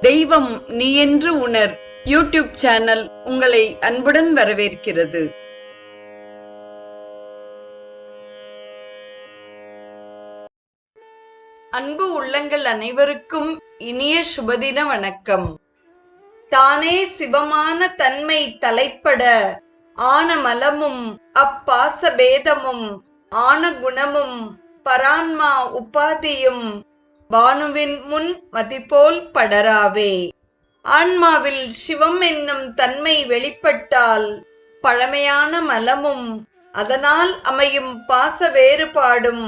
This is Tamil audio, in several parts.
தெய்வம் நீ என்று உணர். யூடியூப் சேனல் உங்களை அன்புடன் வரவேற்கிறது. அன்பு உள்ளங்கள் அனைவருக்கும் இனிய சுபதின வணக்கம். தானே சிவமான தன்மை தலைப்பட ஆன மலமும் அப்பாச பேதமும் ஆன குணமும் பரான்மா உபாதியும் பானுவின் முன் மதிப்போல் படராவே. ஆன்மாவில் சிவம் என்னும் தன்மை வெளிப்பட்டால் பழமையான மலமும் அதனால் அமையும் பாச வேறுபாடும்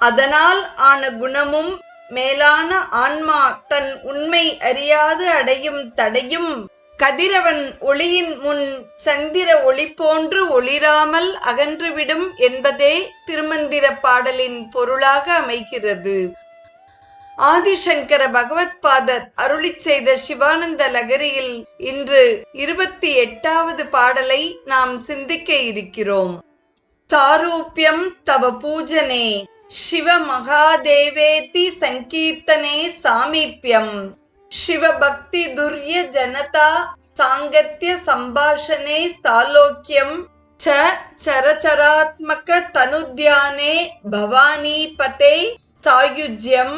அதனால் ஆன குணமும் மேலான ஆன்மா தன் உண்மை அறியாது அடையும் தடையும் கதிரவன் ஒளியின் முன் சந்திர ஒளி போன்று ஒளிராமல் அகன்றுவிடும் என்பதே திருமந்திர பாடலின் பொருளாக அமைகிறது. ஆதிசங்கர பகவத் பாதர் அருளி செய்த சிவானந்த லகரியில் இன்று இருபத்தி எட்டாவது பாடலை நாம் சிந்திக்க இருக்கிறோம். சாரூபியம் தவ பூஜனே சிவ மகாதேவேதி சங்கீர்த்தனே சாமீப்யம். சிவபக்தி துர்ய ஜனதா சாங்கத்ய சம்பாஷணே சாலோக்கியம். ச சரச்சராத்மக தனுத்யானே பவானி பதே சாயுஜ்யம்.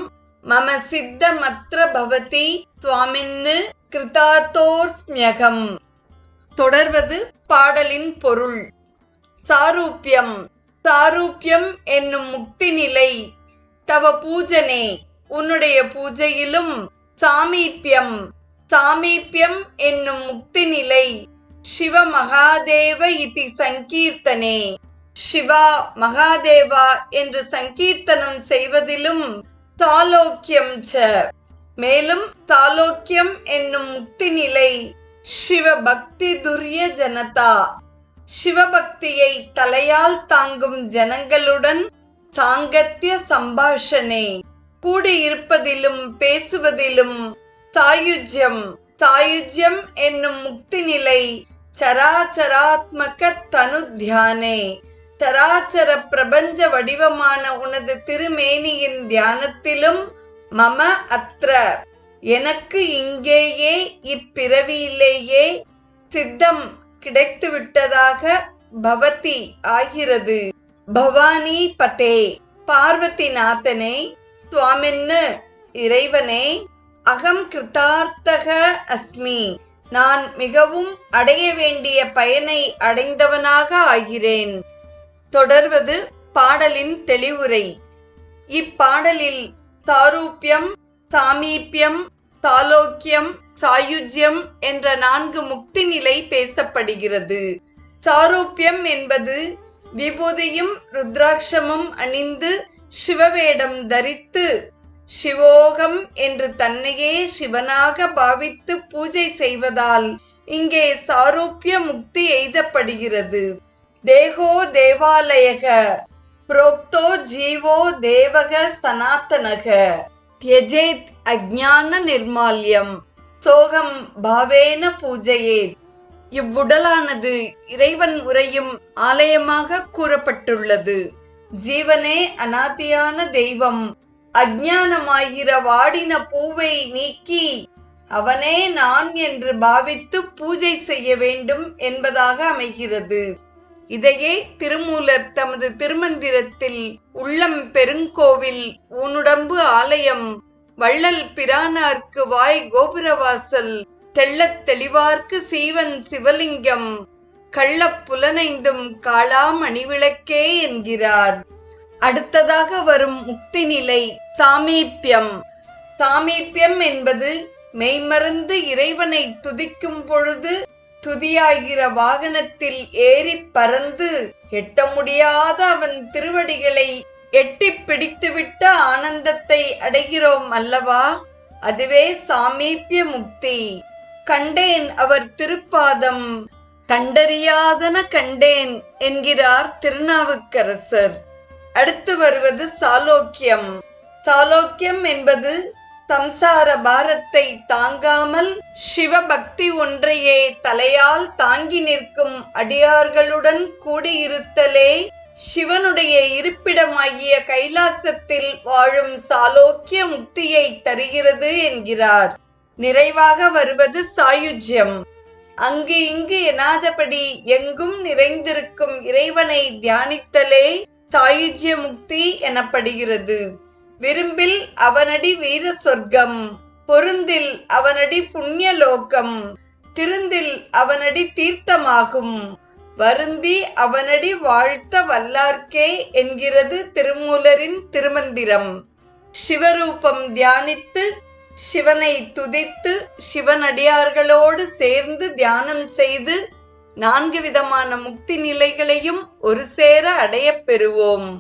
மம சித்தமத்ர பவதி சுவாமின்னு கிருதாத்தோர்ஸ்மியகம் தொடர்வது பாடலின் பொருள். சாரூப்யம். சாரூப்யம் என்னும் முக்தி நிலை. தவ பூஜனே உன்னுடைய பூஜையிலும் சாமீபியம். சாமீபியம் என்னும் முக்தி நிலை. சிவ மகாதேவ இதி சங்கீர்த்தனே. சிவா மகாதேவா என்று சங்கீர்த்தனம் செய்வதிலும் தாலோக்கியம் ச மேலும் தாலோக்கியம் என்னும் முக்தி நிலை சிவபக்தி துரிய ஜனதா. சிவபக்தியை தலையால் தாங்கும் ஜனங்களுடன் சாங்கத்திய சம்பாஷணே. கூடியிருப்பதிலும் பேசுவதிலும் சாயுஜ்யம். சாயுஜ்யம் என்னும் முக்தி நிலை சராச்சராத்மக தனு தியானே சராசர பிரபஞ்ச வடிவமான உனது திருமேனியின் தியானத்திலும் மம அத்ர. எனக்கு இங்கேயே இப்பிறவியிலேயே சித்தம் கிடைத்துவிட்டதாக பவதி ஆகிறது. பவானி பதே. பார்வதிநாதனே சுவாமின்னு இறைவனே அகம் கிருதார்த்தக அஸ்மி. நான் மிகவும் அடைய வேண்டிய பயனை அடைந்தவனாக ஆகிறேன். தொடர்வது பாடலின் தெளிவுரை. இப்பாடலில் சாரூபியம் சாமீபியம் சாலோக்கியம் சாயுஜ்யம் என்ற நான்கு முக்தி நிலை பேசப்படுகிறது. சாரூபியம் என்பது விபூதியும் ருத்ராட்சமும் அணிந்து சிவவேடம் தரித்து சிவோகம் என்று தன்னையே சிவனாக பாவித்து பூஜை செய்வதால் இங்கே சாரூபிய முக்தி எய்தப்படுகிறது. தேகோ தேவாலயக புரோக்தோ ஜீவோ தேவக சனாத்தனக. தியஜேத் அஜ்ஞான நிர்மால்யம் சோகம் பாவேன பூஜையே இவ்வுடலானது இறைவன் உரையும் ஆலயமாக கூறப்பட்டுள்ளது. ஜீவனே அநாத்தியான தெய்வம் அஜானமாகிற வாடின பூவை நீக்கி அவனே நான் என்று பாவித்து பூஜை செய்ய வேண்டும் என்பதாக அமைகிறது. இதையே திருமூலர் தமது திருமந்திரத்தில் உள்ளம் பெருங்கோவில் ஊனுடம்பு ஆலயம் வள்ளல் பிரானார்க்கு வாய் கோபுரவாசல் தெள்ளத் தெளிவார்க்கு சீவன் சிவலிங்கம் கள்ளப் புலனைந்தும் காளாம் அணிவிளக்கே என்கிறார். அடுத்ததாக வரும் முக்தி நிலை சாமீப்பியம் சாமீப்பியம் என்பது மெய்மறந்து இறைவனை துதிக்கும் பொழுது துதியாகிற வாகனத்தில் ஏறி பறந்து எட்ட முடியாத அவன் திருவடிகளை எட்டி பிடித்துவிட்ட ஆனந்தத்தை அடைகிறோம் அல்லவா? அதுவே சாமீபிய முக்தி. கண்டேன் அவர் திருப்பாதம். கண்டறியாதன கண்டேன் என்கிறார் திருநாவுக்கரசர். அடுத்து வருவது சாலோக்கியம். சாலோக்கியம் என்பது சம்சார பாரத்தை தாங்காமல் சிவபக்தி ஒன்றையே தலையால் தாங்கி நிற்கும் அடியார்களுடன் கூடியிருத்தலே சிவனுடைய இருப்பிடமாகிய கைலாசத்தில் வாழும் சாலோக்கிய முக்தியை தருகிறது என்கிறார். நிறைவாக வருவது சாயுஜ்யம். அங்கு இங்கு எனாதபடி எங்கும் நிறைந்திருக்கும் இறைவனை தியானித்தலே சாயுஜ்ய முக்தி எனப்படுகிறது. விரும்பில் அவனடி வீர சொர்க்கம் பொருந்தில் அவனடி புண்ணியலோகம் திருந்தில் அவனடி தீர்த்தமாகும். வருந்தி அவனடி வாழ்த்த வல்லார்க்கே என்கிறது திருமூலரின் திருமந்திரம். சிவரூபம் தியானித்து சிவனை துதித்து சிவனடியார்களோடு சேர்ந்து தியானம் செய்து நான்கு விதமான முக்தி நிலைகளையும் ஒரு சேர அடையப் பெறுவோம்.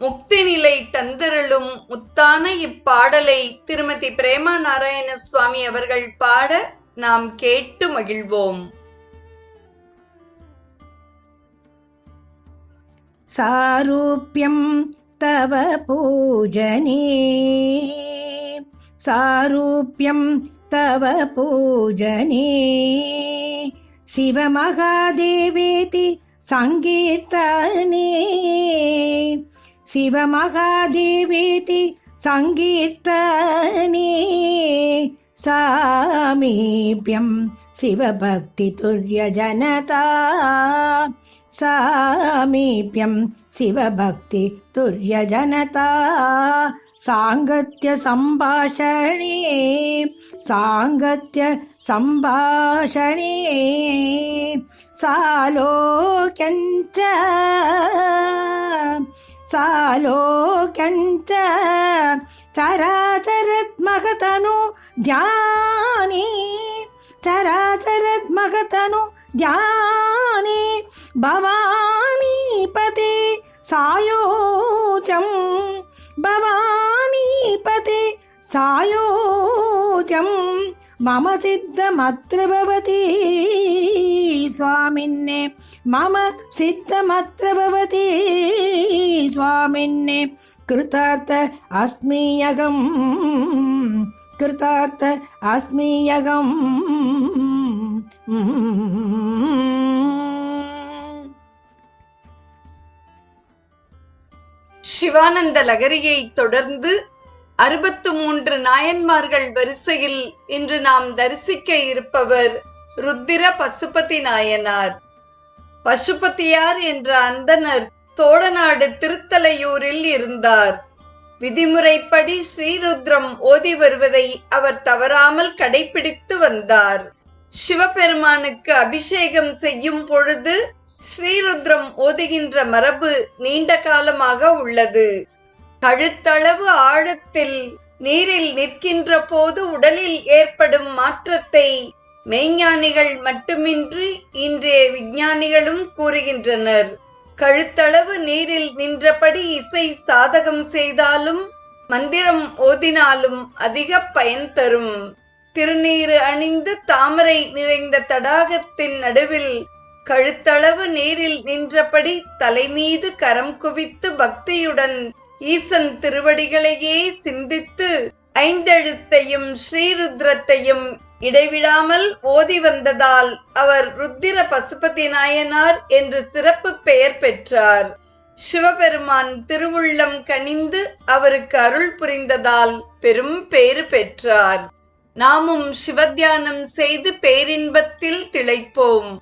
முக்தி நிலை தந்தருளும் முத்தான இப்பாடலை திருமதி பிரேமா நாராயண சுவாமி அவர்கள் பாட நாம் கேட்டு மகிழ்வோம் सारूप्यं तव पूजने सारूप्यं तव पूजने शिवमहादेवेति सङ्कीर्तने शिवमहादेवेति सङ्कीर्तने सामीप्यं शिवभक्तितुर्यजनता सामीप्यं शिवभक्तितुर्यजनता साङ्गत्यसम्भाषणे साङ्गत्य सम्भाषणे सालोक्यञ्च सालोक्यञ्च चराचरत्मगतनु ध्याने चराचरत्मगतनु ध्याने भवानीपते सायोजं மம சித்தமத்திரபவதி சுவாமின்னே மம சித்தமத்திரபவதி சுவாமின்னே கிருத்தார்த்த அஸ்மியகம் கிருத்தார்த்த அஸ்மியகம் சிவானந்த லகரியை தொடர்ந்து அறுபத்து மூன்று நாயன்மார்கள் வரிசையில் இன்று நாம் தரிசிக்க இருப்பவர் ருத்திர பசுபதி நாயனார். பசுபதியார் என்ற அந்தனர் தோடநாடு திருத்தலையூரில் இருந்தார். விதிமுறைப்படி ஸ்ரீருத்ரம் ஓதி வருவதை அவர் தவறாமல் கடைபிடித்து வந்தார். சிவபெருமானுக்கு அபிஷேகம் செய்யும் பொழுது ஸ்ரீருத்ரம் ஓதுகின்ற மரபு நீண்ட காலமாக உள்ளது. கழுத்தளவு ஆழத்தில் நீரில் நிற்கின்ற போது உடலில் ஏற்படும் மாற்றத்தை மெய்ஞானிகள் மட்டுமின்றி இன்றைய விஞ்ஞானிகளும் கூறுகின்றனர். கழுத்தளவு நீரில் நின்றபடி இசை சாதகம் செய்தாலும் மந்திரம் ஓதினாலும் அதிக பயன் தரும். திருநீறு அணிந்து தாமரை நிறைந்த தடாகத்தின் நடுவில் கழுத்தளவு நீரில் நின்றபடி தலைமீது கரம் குவித்து பக்தியுடன் ஈசன் திருவடிகளையே சிந்தித்து ஐந்தெழுத்தையும் ஸ்ரீருத்ரத்தையும் இடைவிடாமல் ஓதி வந்ததால் அவர் ருத்திர பசுபதி நாயனார் என்று சிறப்பு பெயர் பெற்றார். சிவபெருமான் திருவுள்ளம் கனிந்து அவருக்கு அருள் புரிந்ததால் பெரும் பேறு பெற்றார். நாமும் சிவத்தியானம் செய்து பேரின்பத்தில் திளைப்போம்.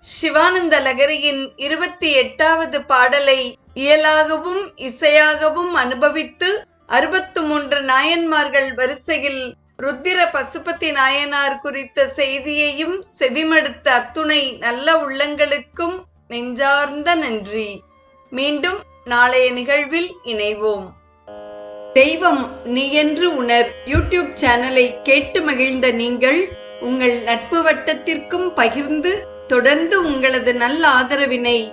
சிவானந்த லகரியின் இருபத்தி எட்டாவது பாடலை இயலாகவும் இசையாகவும் அனுபவித்து அறுபத்து மூன்று நாயன்மார்கள் வரிசையில் ருத்திர பசுபதி நாயனார் குறித்த செய்தியையும் செவிமடுத்த அத்துணை நல்ல உள்ளங்களுக்கும் நெஞ்சார்ந்த நன்றி. மீண்டும் நாளைய நிகழ்வில் இணைவோம். தெய்வம் நீ என்று உணர் யூடியூப் சேனலை கேட்டு மகிழ்ந்த நீங்கள் உங்கள் நட்பு வட்டத்திற்கும் பகிர்ந்து தொடர்ந்து உங்களது நல்ல ஆதரவினை